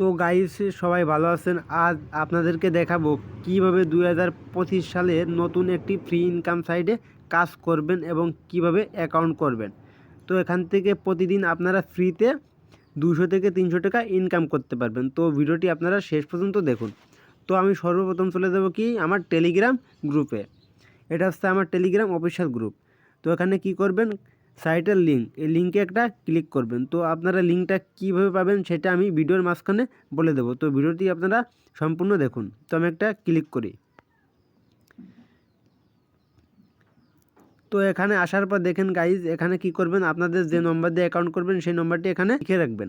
তো গাইস সবাই ভালো আছেন। আজ আপনাদেরকে দেখাবো কীভাবে দুই হাজার পঁচিশ সালের নতুন একটি ফ্রি ইনকাম সাইটে কাজ করবেন এবং কীভাবে অ্যাকাউন্ট করবেন। তো এখান থেকে প্রতিদিন আপনারা ফ্রিতে দুশো থেকে তিনশো টাকা ইনকাম করতে পারবেন। তো ভিডিওটি আপনারা শেষ পর্যন্ত দেখুন। তো আমি সর্বপ্রথম চলে যাব কি? আমার টেলিগ্রাম গ্রুপে এটা হচ্ছে আমার টেলিগ্রাম অফিসিয়াল গ্রুপ তো এখানে কি করবেন? সাইটের লিঙ্ক, এই লিঙ্কে একটা ক্লিক করবেন। তো আপনারা লিঙ্কটা কীভাবে পাবেন সেটা আমি ভিডিওর মাঝখানে বলে দেবো। তো ভিডিওটি আপনারা সম্পূর্ণ দেখুন। তো আমি একটা ক্লিক করি। তো এখানে আসার পর দেখেন গাইজ এখানে কি করবেন? আপনাদের যে নম্বর দিয়ে অ্যাকাউন্ট করবেন, সেই নম্বরটি এখানে লিখে রাখবেন।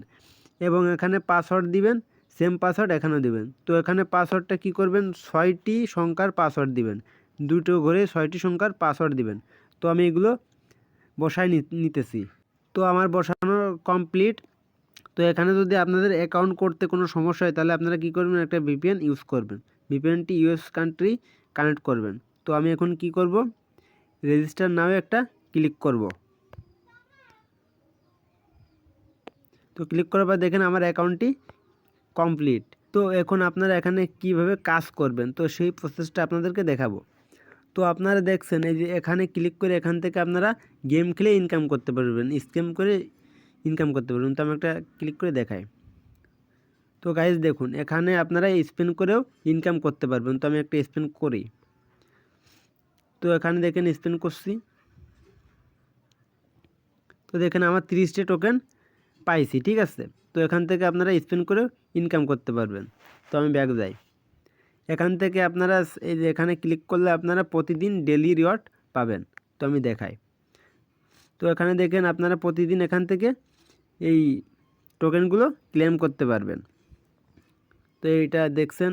এবং এখানে পাসওয়ার্ড দিবেন সেম পাসওয়ার্ড এখানেও দিবেন। তো এখানে পাসওয়ার্ডটা কি করবেন? ছয়টি সংখ্যার পাসওয়ার্ড দিবেন। দুটো ঘরে ছয়টি সংখ্যার পাসওয়ার্ড দিবেন। তো আমি এগুলো বসায় নিতেছি। তো আমার বসানো কমপ্লিট তো এখানে যদি আপনাদের অ্যাকাউন্ট করতে কোনো সমস্যা হয়, তাহলে আপনারা কী করবেন? একটা ভিপিএন ইউজ করবেন। ভিপিএনটি ইউএস কান্ট্রি কানেক্ট করবেন। তো আমি এখন কি করব? রেজিস্টার নামে একটা ক্লিক করব। তো ক্লিক করার পর দেখেন আমার অ্যাকাউন্টটি কমপ্লিট তো এখন আপনারা এখানে কীভাবে কাজ করবেন? তো সেই প্রসেসটা আপনাদেরকে দেখাবো। তো আপনারা দেখছেন, এই যে এখানে ক্লিক করে এখান থেকে আপনারা গেম খেলে ইনকাম করতে পারবেন স্ক্যাম করে ইনকাম করতে পারবেন। তো আমি একটা ক্লিক করে দেখাই। তো গাইজ দেখুন, এখানে আপনারা স্পেন করেও ইনকাম করতে পারবেন। তো আমি একটা স্পেন করি। তো এখানে দেখেন স্পেন করছি। তো দেখেন আমার তিরিশটা টোকেন পাইছি, ঠিক আছে? তো এখান থেকে আপনারা স্পেন করেও ইনকাম করতে পারবেন। তো আমি ব্যাগ যাই। এখান থেকে আপনারা এই যে এখানে ক্লিক করলে আপনারা প্রতিদিন ডেলি রিওয়ার্ড পাবেন। তো আমি দেখাই। তো এখানে দেখেন আপনারা প্রতিদিন এখান থেকে এই টোকেনগুলো ক্লেম করতে পারবেন। তো এইটা দেখছেন।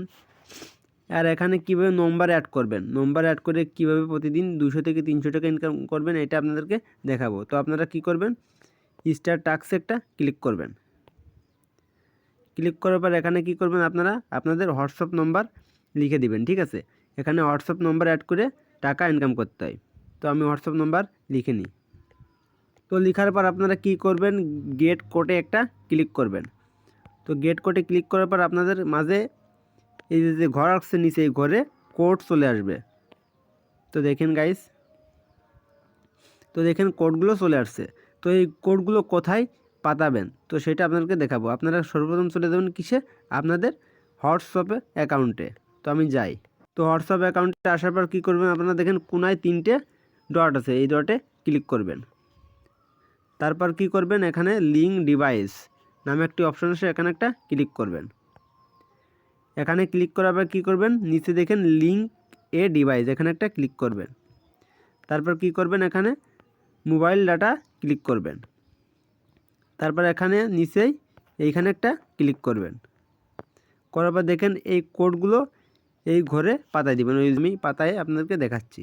আর এখানে কীভাবে নম্বর অ্যাড করবেন? নম্বর অ্যাড করে কীভাবে প্রতিদিন দুশো থেকে তিনশো টাকা ইনকাম করবেন, এটা আপনাদেরকে দেখাবো। তো আপনারা কি করবেন? স্টার টাক্স একটা ক্লিক করবেন। ক্লিক করার পর এখানে কি করবেন আপনারা? আপনাদের হোয়াটসঅ্যাপ নম্বর লিখে দিবেন, ঠিক আছে? এখানে হোয়াটসঅ্যাপ নম্বর অ্যাড করে টাকা ইনকাম করতে হয়। তো আমি হোয়াটসঅ্যাপ নম্বর লিখে নিই। তো লেখার পর আপনারা কি করবেন? গেট কোডে একটা ক্লিক করবেন। তো গেট কোডে ক্লিক করার পর আপনাদের মাঝে এই যে ঘর আসছে নিচে, এই ঘরে কোড চলে আসবে। তো দেখেন গাইস তো দেখেন কোডগুলো চলে আসছে। তো এই কোডগুলো কোথায় পাতাবেন তো সেটা আপনাদেরকে দেখাবো। আপনারা সর্বপ্রথম চলে যাবেন কিসে? আপনাদের হোয়াটসঅ্যাপে অ্যাকাউন্টে আমি যাই। তো হোয়াটসঅ্যাপ অ্যাকাউন্টে আসার পর কী করবেন? আপনারা দেখেন কোনায় তিনটে ডট আছে। এই ডটে ক্লিক করবেন। তারপর কি করবেন? এখানে লিঙ্ক ডিভাইস নামে একটি অপশন আছে। এখানে একটা ক্লিক করবেন। এখানে ক্লিক করার পর কী করবেন? নিচে দেখেন লিঙ্ক এ ডিভাইস এখানে একটা ক্লিক করবেন। তারপর কি করবেন? এখানে মোবাইল ডাটা ক্লিক করবেন। তারপর এখানে নিচেই এইখানে একটা ক্লিক করবেন। করার পর দেখেন এই কোডগুলো এই ঘরে পাতায় দিবেন। ওই আমি পাতায় আপনাদেরকে দেখাচ্ছি।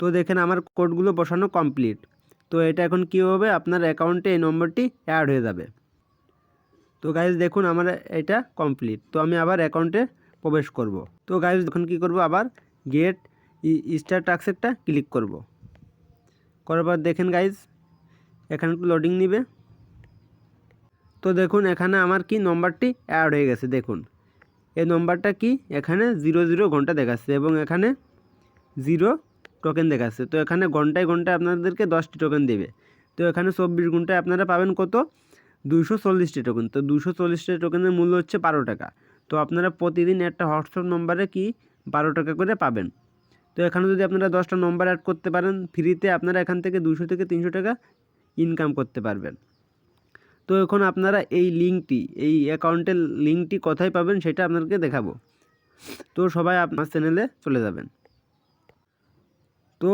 তো দেখেন আমার কোডগুলো বসানো কমপ্লিট। তো এটা এখন কী হবে? আপনার অ্যাকাউন্টে এই নম্বরটি অ্যাড হয়ে যাবে। তো গাইজ দেখুন আমার এটা কমপ্লিট। তো আমি আবার অ্যাকাউন্টে প্রবেশ করব। তো গাইজ এখন কী করব? আবার গেট স্টার টাক্স একটা ক্লিক করব। করার পর দেখেন গাইজ এখানে একটু লোডিং নিবে। তো দেখুন এখানে আমার কি নম্বরটি অ্যাড হয়ে গেছে, দেখুন। এই নম্বরটা কি? এখানে জিরো জিরো ঘণ্টা দেখাচ্ছে এবং এখানে জিরো টোকেন দেখাচ্ছে। তো এখানে ঘন্টায় ঘন্টায় আপনাদেরকে দশটি টোকেন দেবে। তো এখানে চব্বিশ ঘন্টায় আপনারা পাবেন কত? দুশো চল্লিশটি টোকেন তো দুশো চল্লিশটি টোকেনের মূল্য হচ্ছে বারো টাকা। তো আপনারা প্রতিদিন একটা হোয়াটসঅ্যাপ নম্বরে কি? বারো টাকা করে পাবেন। তো এখানে যদি আপনারা দশটা নম্বর অ্যাড করতে পারেন ফ্রিতে আপনারা এখান থেকে দুশো থেকে তিনশো টাকা ইনকাম করতে পারবেন। তো এখন আপনারা এই লিঙ্কটি, এই অ্যাকাউন্টের লিঙ্কটি কোথায় পাবেন সেটা আপনাদেরকে দেখাবো। তো সবাই আপনার চ্যানেলে চলে যাবেন। তো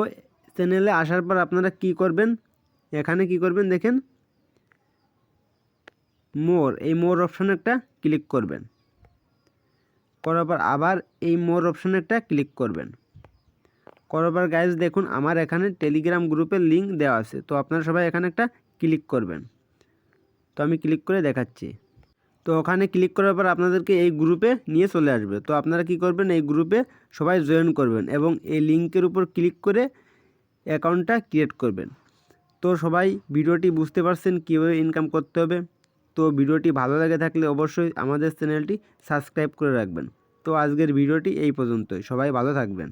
চ্যানেলে আসার পর আপনারা কি করবেন? এখানে কি করবেন দেখেন। মোর, এই মোর অপশানে একটা ক্লিক করবেন। করার পর আবার এই মোর অপশানে একটা ক্লিক করবেন। করার পর গাইজ দেখুন, আমার এখানে টেলিগ্রাম গ্রুপের লিঙ্ক দেওয়া আছে। তো আপনারা সবাই এখানে একটা ক্লিক করবেন। তো আমি ক্লিক করে দেখাচ্ছি। তো ওখানে ক্লিক করার পর আপনাদেরকে এই গ্রুপে নিয়ে চলে আসবে। তো আপনারা কি করবেন? এই গ্রুপে সবাই জয়েন করবেন এবং এই লিঙ্কের উপর ক্লিক করে অ্যাকাউন্টটা ক্রিয়েট করবেন। তো সবাই ভিডিওটি বুঝতে পারছেন কীভাবে ইনকাম করতে হবে। তো ভিডিওটি ভালো লেগে থাকলে অবশ্যই আমাদের চ্যানেলটি সাবস্ক্রাইব করে রাখবেন। তো আজকের ভিডিওটি এই পর্যন্তই। সবাই ভালো থাকবেন।